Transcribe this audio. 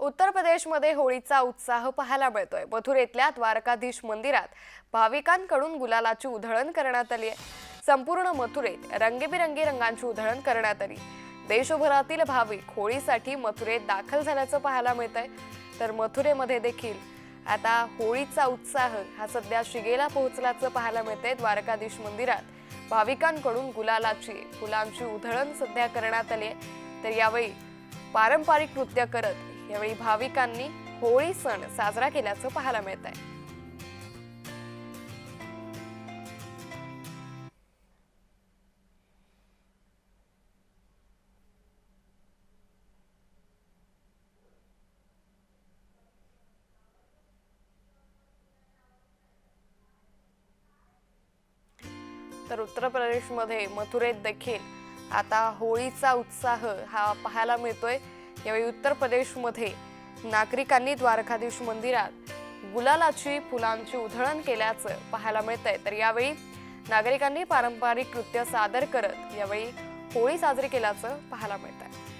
उत्तर प्रदेशमध्ये होळीचा उत्साह पाहायला मिळतोय. मथुरेतल्या द्वारकाधीश मंदिरात भाविकांकडून गुलालाची उधळण करण्यात आली आहे. संपूर्ण मथुरेत रंगीबिरंगी रंगांची उधळण करण्यात आली. देशभरातील भाविक होळीसाठी मथुरेत दाखल झाल्याचं पाहायला मिळत आहे तर मथुरेमध्ये देखील आता होळीचा उत्साह हा सध्या शिगेला पोहोचल्याचं पाहायला मिळतंय. द्वारकाधीश मंदिरात भाविकांकडून गुलालाची फुलांची उधळण सध्या करण्यात आली आहे. तर यावेळी पारंपरिक नृत्य करत यावेळी भाविकांनी होळी सण साजरा केल्याचं पाहायला मिळत आहे तर उत्तर प्रदेशमध्ये मथुरेत देखील आता होळीचा उत्साह हा पाहायला मिळतोय. यावेळी उत्तर प्रदेशमध्ये नागरिकांनी द्वारकाधीश मंदिरात गुलालाची फुलांची उधळण केल्याचं पाहायला मिळतंय. तर यावेळी नागरिकांनी पारंपरिक नृत्य सादर करत यावेळी होळी साजरी केल्याचं पाहायला मिळत आहे